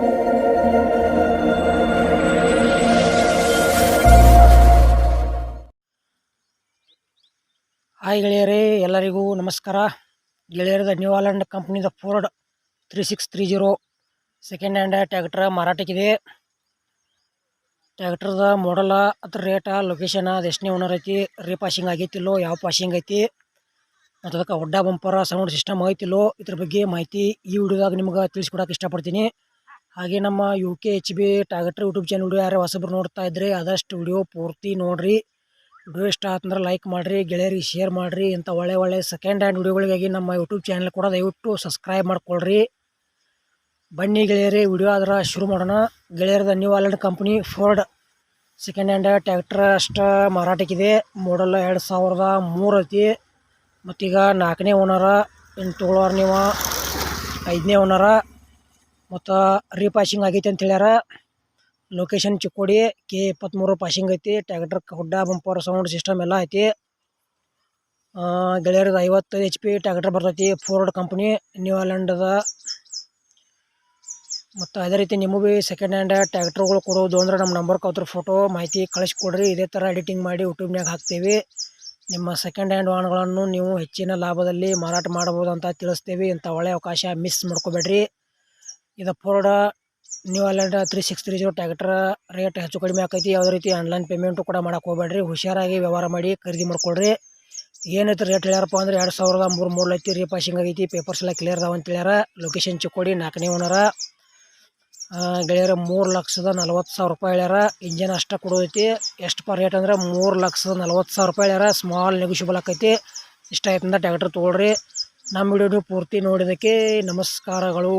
Hi ಗೆಳೆಯರೇ, ಎಲ್ಲರಿಗೂ ನಮಸ್ಕಾರ. ಗೆಳೆಯರದ new Holland ಕಂಪ್ನಿದ Ford three six three zero second hand tractor ಮಾರಾಟಕ್ಕಿದೆ. ಟ್ಯಾಕ್ಟ್ರದ ಮಾಡಲ ಅದ್ರ ರೇಟ ಲೊಕೇಶನ್ ಅದು ಎಷ್ಟನೇ ಓನರ್ ಐತಿ ರೀಪಾಶಿಂಗ್ ಆಗೈತಿಲ್ಲೋ, ಯಾವ ಪಾಶಿಂಗ್ ಐತಿ, ಮತ್ತು ಅದಕ್ಕೆ ಒಡ್ಡ ಬಂಪರ ಸೌಂಡ್ ಸಿಸ್ಟಮ್ ಐತಿಲ್ಲೋ ಇದ್ರ ಬಗ್ಗೆ ಮಾಹಿತಿ ಈ ವಿಡಿಯೋದಾಗ ನಿಮ್ಗೆ ತಿಳಿಸ್ಕೊಡಕ್ಕೆ ಇಷ್ಟಪಡ್ತೀನಿ. ಹಾಗೆ ನಮ್ಮ ಯು ಕೆ ಎಚ್ ಬಿ ಟಾಗಟ್ರಿ ಯೂಟ್ಯೂಬ್ ಚಾನಲ್ ವಿಡಿಯೋ ಯಾರು ಹೊಸಬ್ರು ನೋಡ್ತಾ ಇದ್ರೆ ಆದಷ್ಟು ವಿಡಿಯೋ ಪೂರ್ತಿ ನೋಡ್ರಿ. ವಿಡಿಯೋ ಇಷ್ಟ ಆತಂದ್ರೆ ಲೈಕ್ ಮಾಡಿರಿ, ಗೆಳೆಯರಿಗೆ ಶೇರ್ ಮಾಡಿರಿ. ಇಂಥ ಒಳ್ಳೆ ಒಳ್ಳೆ ಸೆಕೆಂಡ್ ಹ್ಯಾಂಡ್ ವಿಡಿಯೋಗಳಿಗಾಗಿ ನಮ್ಮ ಯೂಟ್ಯೂಬ್ ಚಾನಲ್ ಕೂಡ ದಯವಿಟ್ಟು ಸಬ್ಸ್ಕ್ರೈಬ್ ಮಾಡ್ಕೊಳ್ರಿ. ಬನ್ನಿ ಗೆಳೆಯರಿ ವಿಡಿಯೋ ಆದ್ರೆ ಶುರು ಮಾಡೋಣ. ಗೆಳೆಯರದ new Holland company Ford second hand tractor ಅಷ್ಟು ಮಾರಾಟಕ್ಕಿದೆ. ಮಾಡಲ್ ಎರಡು ಸಾವಿರದ ಮೂರು ಐತಿ. ಮತ್ತೀಗ ನಾಲ್ಕನೇ ಓನರ ಎಂಟು ತೊಗೊಳೋರು ನೀವು ಐದನೇ ಓನರ ಮತ್ತು ರೀಪಾಸಿಂಗ್ ಆಗೈತೆ ಅಂತ ಹೇಳ್ಯಾರ ಲೊಕೇಶನ್ ಚಿಕ್ಕೋಡಿ ಕೆ ಇಪ್ಪತ್ತ್ಮೂರು ಪಾಸಿಂಗ್ ಐತಿ. Tractor hood bumper sound system ಎಲ್ಲ ಐತಿ. ಗೆಳೆಯರದ ಐವತ್ತೈದು ಎಚ್ ಪಿ ಟ್ಯಾಕ್ಟರ್ ಬರ್ತೈತಿ. ಫೋರ್ಡ್ ಕಂಪ್ನಿ ನ್ಯೂ ಅದ ಮತ್ತು ಅದೇ ರೀತಿ ನಿಮಗೂ ಭೀ ಸೆಕೆಂಡ್ ಹ್ಯಾಂಡ್ ಟ್ಯಾಕ್ಟ್ರುಗಳು ಕೊಡೋದು ಅಂದ್ರೆ ನಮ್ಮ ನಂಬರ್ಗೆ ಅವ್ರ ಫೋಟೋ ಮಾಹಿತಿ ಕಳಿಸ್ಕೊಡ್ರಿ. ಇದೇ ಥರ ಎಡಿಟಿಂಗ್ ಮಾಡಿ ಯೂಟ್ಯೂಬ್ನಾಗ ಹಾಕ್ತೀವಿ. ನಿಮ್ಮ ಸೆಕೆಂಡ್ ಹ್ಯಾಂಡ್ ವಾಹನಗಳನ್ನು ನೀವು ಹೆಚ್ಚಿನ ಲಾಭದಲ್ಲಿ ಮಾರಾಟ ಮಾಡ್ಬೋದು ಅಂತ ತಿಳಿಸ್ತೀವಿ. ಇಂಥ ಒಳ್ಳೆಯ ಅವಕಾಶ ಮಿಸ್ ಮಾಡ್ಕೋಬೇಡ್ರಿ. ಇದು Ford new Holland three six three zero tractor rate ಹೆಚ್ಚು ಕಡಿಮೆ ಆಕೈತಿ. ಯಾವುದೇ ರೀತಿ ಆನ್ಲೈನ್ ಪೇಮೆಂಟು ಕೂಡ ಮಾಡಕ್ಕೆ ಹೋಗ್ಬೇಡ್ರಿ. ಹುಷಾರಾಗಿ ವ್ಯವಹಾರ ಮಾಡಿ ಖರೀದಿ ಮಾಡ್ಕೊಳ್ರಿ. ಏನೈತೆ ರೇಟ್ ಹೇಳ್ಯಾರಪ್ಪ ಅಂದ್ರೆ ಎರಡು ಸಾವಿರದ ಮೂರು ಮೂರು ಐತಿ ರೀಪಾಸಿಂಗ್ ಆಗೈತಿ. ಪೇಪರ್ಸ್ ಎಲ್ಲ ಕ್ಲಿಯರ್ ಅದಾವ ಅಂತ ಹೇಳ್ಯಾರ. ಲೊಕೇಶನ್ ಚಿಕ್ಕೋಡಿ ನಾಲ್ಕನೇ ಓನರ ಗೆಳೆಯರ ಮೂರು ಲಕ್ಷದ ನಲ್ವತ್ತು ಸಾವಿರ ರೂಪಾಯಿ ಹೇಳ್ಯಾರ. ಇಂಜನ್ ಅಷ್ಟ ಕೊಡೋದೈತಿ. ಎಷ್ಟು ಪರ್ ರೇಟ್ ಅಂದ್ರೆ ಮೂರು ಲಕ್ಷದ ನಲ್ವತ್ತು ಸಾವಿರ ರೂಪಾಯಿ ಹೇಳ್ಯಾರ. ಸ್ಮಾಲ್ ನೆಗೋಷಿಯಬಲ್ ಆಕೈತಿ. ಇಷ್ಟ ಆಯ್ತಂದ ಟ್ಯಾಕ್ಟ್ರ್ ತೊಗೊಳ್ರಿ. ನಮ್ಮ ವಿಡಿಯೋ ಪೂರ್ತಿ ನೋಡಿದ್ದಕ್ಕೆ ನಮಸ್ಕಾರಗಳು.